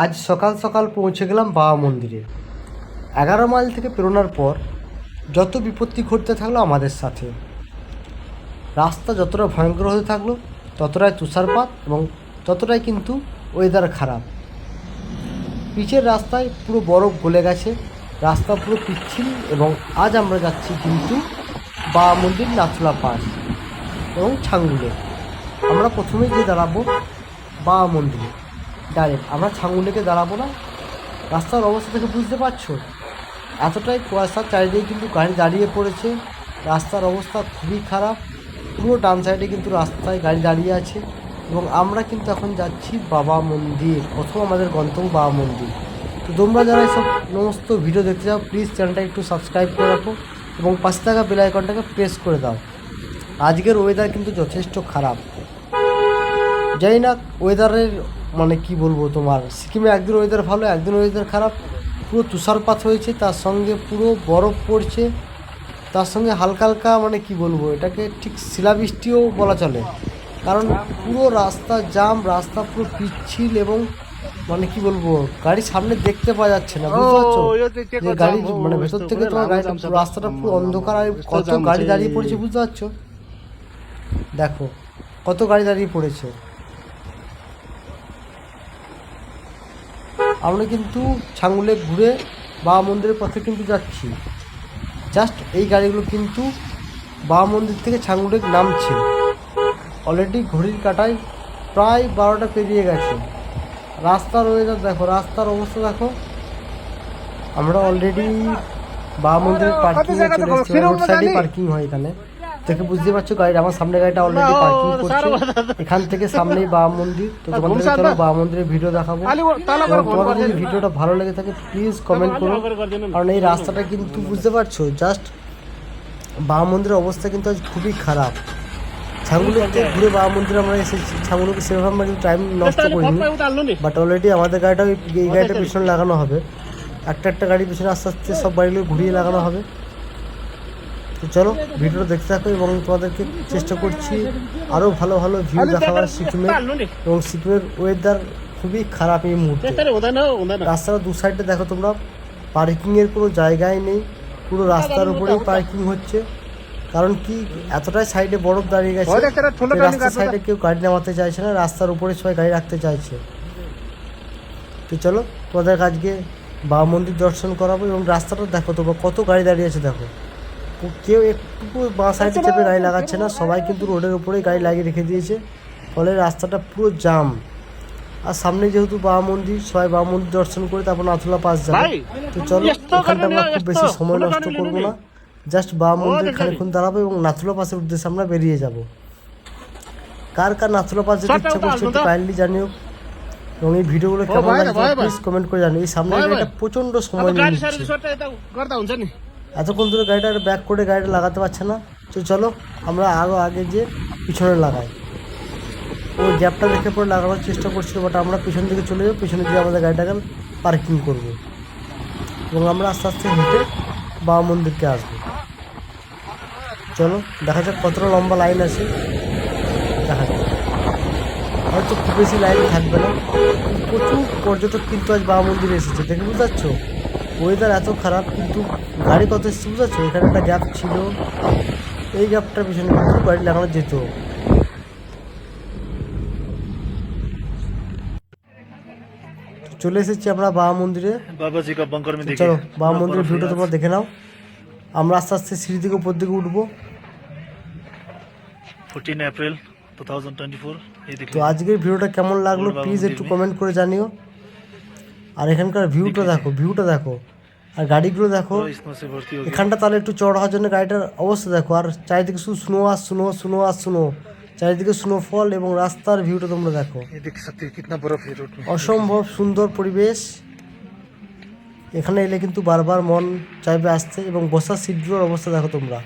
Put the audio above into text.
আজ সকাল সকাল পৌঁছে গেলাম বাবা মন্দিরে। এগারো মাইল থেকে পেরোনোর পর যত বিপত্তি ঘটতে থাকল আমাদের সাথে। রাস্তা যতটা ভয়ঙ্কর হতে থাকল, ততটাই তুষারপাত এবং ততটাই কিন্তু ওয়েদার খারাপ। পিচের রাস্তায় পুরো বরফ গলে গেছে, রাস্তা পুরো পিচ্ছিল এবং আজ আমরা যাচ্ছি কিন্তু বাবা মন্দির নাথুলা পাস এবং ছাঙ্গুলে। আমরা প্রথমেই যে দাঁড়াবো বাবা মন্দিরে। ডাইরেক্ট আমরা ছাঙ্গুলেকে দাঁড়াবো না? রাস্তার অবস্থা থেকে বুঝতে পারছ? এতটাই কুয়াশা, চারিদিকে কিন্তু গাড়ি দাঁড়িয়ে পড়েছে। রাস্তার অবস্থা খুবই খারাপ। পুরো ডান সাইডে কিন্তু রাস্তায় গাড়ি দাঁড়িয়ে আছে। এবং আমরা কিন্তু এখন যাচ্ছি বাবা মন্দির, প্রথম আমাদের গন্তব্য বাবা মন্দির। তো তোমরা যারা সব সমস্ত ভিডিও দেখতে চাও প্লিজ চ্যানেলটা একটু সাবস্ক্রাইব করে রাখো এবং পাশে থাকা বেল আইকনটাকে প্রেস করে দাও। আজকের ওয়েদার কিন্তু যথেষ্ট খারাপ। যাই না ওয়েদারের মানে কি বলব তোমার? সিকিমে একদিন ওয়েদার ভালো একদিন ওয়েদার খারাপ। পুরো তুষারপাত হয়েছে তার সঙ্গে পুরো বরফ পড়ছে। তার সঙ্গে হালকা হালকা মানে কি বলব এটাকে ঠিক শিলাবৃষ্টিও বলা চলে। কারণ পুরো রাস্তা জাম রাস্তা পুরো পিচ্ছিল এবং মানে কি বলব গাড়ি সামনে দেখতে পাওয়া যাচ্ছে না বুঝতে পারছ? যে গাড়ি মানে ভেতর থেকে তোমার গাড়ি রাস্তাটা পুরো অন্ধকার আর কত গাড়ি দাঁড়িয়ে পড়েছে বুঝতে পারছ? দেখো কত গাড়ি দাঁড়িয়ে পড়েছে। আমরা কিন্তু ছাঙ্গুলে ঘুরে বাবা মন্দিরের পথে কিন্তু যাচ্ছি। জাস্ট এই গাড়িগুলো কিন্তু বাবা মন্দির থেকে ছাঙ্গুলে নামছে। অলরেডি ঘড়ির কাটায় প্রায় বারোটা পেরিয়ে গেছে। রাস্তার ওয়েদার দেখো রাস্তার অবস্থা দেখো। আমরা অলরেডি বাবা মন্দিরের পার্কিং চলে এসেছি। রোড সাইডে পার্কিং হয় এখানে। থেকে বুঝতে পারছ গাড়ি আমার সামনে গাড়িটা অলরেডি পার্কিং করছে। এখান থেকে সামনেই বাবা মন্দির তো তোমাদের চলো বাবা মন্দিরের ভিডিও দেখাবো। তোমাদের যদি ভিডিওটা ভালো লেগে থাকে প্লিজ কমেন্ট করো। কারণ এই রাস্তাটা কিন্তু বুঝতে পারছ জাস্ট বাবা মন্দিরের অবস্থা কিন্তু আজ খুবই খারাপ। ছাগুলোকে ঘুরে বাবা মন্দিরে আমরা এসেছি। ছাগুলোকে সেভাবে আমরা টাইম নষ্ট করিনি। বাট অলরেডি আমাদের গাড়িটা এই গাড়িটা পিছনে লাগানো হবে। একটা একটা গাড়ি পিছনে আস্তে আস্তে সব বাড়িগুলো ঘুরিয়ে লাগানো হবে। তো চলো ভিডিওটা দেখতে থাকো এবং তোমাদেরকে চেষ্টা করছি আরও ভালো ভালো ভিউ দেখাবার সিকিমের এবং সিকিমের ওয়েদার খুবই খারাপ এই মুহূর্তে। রাস্তার দু সাইডে দেখো তোমরা পার্কিংয়ের কোনো জায়গায় নেই পুরো রাস্তার উপরেই পার্কিং হচ্ছে। কারণ কি এতটাই সাইডে বরফ দাঁড়িয়ে গেছে রাস্তার সাইডে কেউ গাড়ি নামাতে চাইছে না রাস্তার উপরে সবাই গাড়ি রাখতে চাইছে। তো চলো তোমাদের আজকে বাবা মন্দির দর্শন করাবো এবং রাস্তাটা দেখো তোমরা কত গাড়ি দাঁড়িয়ে আছে দেখো। কেউ একটু বাঁ সাইডে চেপে গাড়ি লাগাচ্ছে না সবাই কিন্তু রোডের উপরেই গাড়ি লাগিয়ে রেখে দিয়েছে ফলে রাস্তাটা পুরো জাম। আর সামনে যেহেতু বাবা মন্দির সবাই বাবা মন্দির দর্শন করে তারপর নাথুলা পাস যাবে। তো চলো এখানটা আমরা খুব বেশি সময় নষ্ট করব না। জাস্ট বাবা মন্দির খানিক্ষণ দাঁড়াবো এবং নাথুলা পাসের উদ্দেশ্যে আমরা বেরিয়ে যাব। কার কার নাথুলা পাস যেতে ইচ্ছা করছে একটু কাইন্ডলি জানিও। এবং এই ভিডিওগুলো কেমন লাগছে প্লিজ কমেন্ট করে জানিও। এই সামনে গাড়িটা প্রচণ্ড সময় নিয়ে নিচ্ছে। এতক্ষণ ধরে গাড়িটা ব্যাক করে গাড়িটা লাগাতে পারছে না। তো চলো, আমরা আরও আগে যে পিছনে লাগাই। ও গ্যাপটা দেখে পরে লাগানোর চেষ্টা করছিল বাট আমরা পিছন দিকে চলে যাব, পিছনে গিয়ে আমাদের গাড়িটাকে পার্কিং করব। এবং আমরা আস্তে আস্তে হেঁটে বাবা মন্দিরকে আসব। চলো, দেখা যাক কতটা লম্বা লাইন আছে। দেখা যাক। হয়তো খুব বেশি লাইন থাকবে না। প্রচুর পর্যটক কিন্তু আজ বাবা মন্দিরে এসেছে, দেখে বুঝতে পারছ? ওয়েদার এত খারাপ কিন্তু গাড়ি কত স্পিড আছে? এখানে একটা গ্যাপ ছিল। এই গ্যাপটার পিছনে কিন্তু গাড়ি লাগানো যেত। চলে এসেছি আমরা বাবা মন্দিরে চলো বাবা মন্দিরের ভিউটা তোমরা দেখে নাও। আমরা আস্তে আস্তে সিঁড়ি থেকে উপর দিকে উঠবো। Fourteen April two thousand twenty four তো আজকের ভিডিওটা কেমন লাগল প্লিজ একটু কমেন্ট করে জানিও। আর এখানকার ভিউটা দেখো ভিউটা দেখো। আর গাড়িগুলো দেখো এখানটা তাহলে একটু চড় হওয়ার জন্য গাড়িটার অবস্থা দেখো। আর চারিদিকে শুধু স্নো আর স্নো স্নো আর স্নো চারিদিকে স্নোফল এবং রাস্তার ভিউটা তোমরা দেখো। অসম্ভব সুন্দর পরিবেশ। এখানে এলে কিন্তু বারবার মন চাইবে আসতে এবং বসার সিটগুলোর অবস্থা দেখো তোমরা।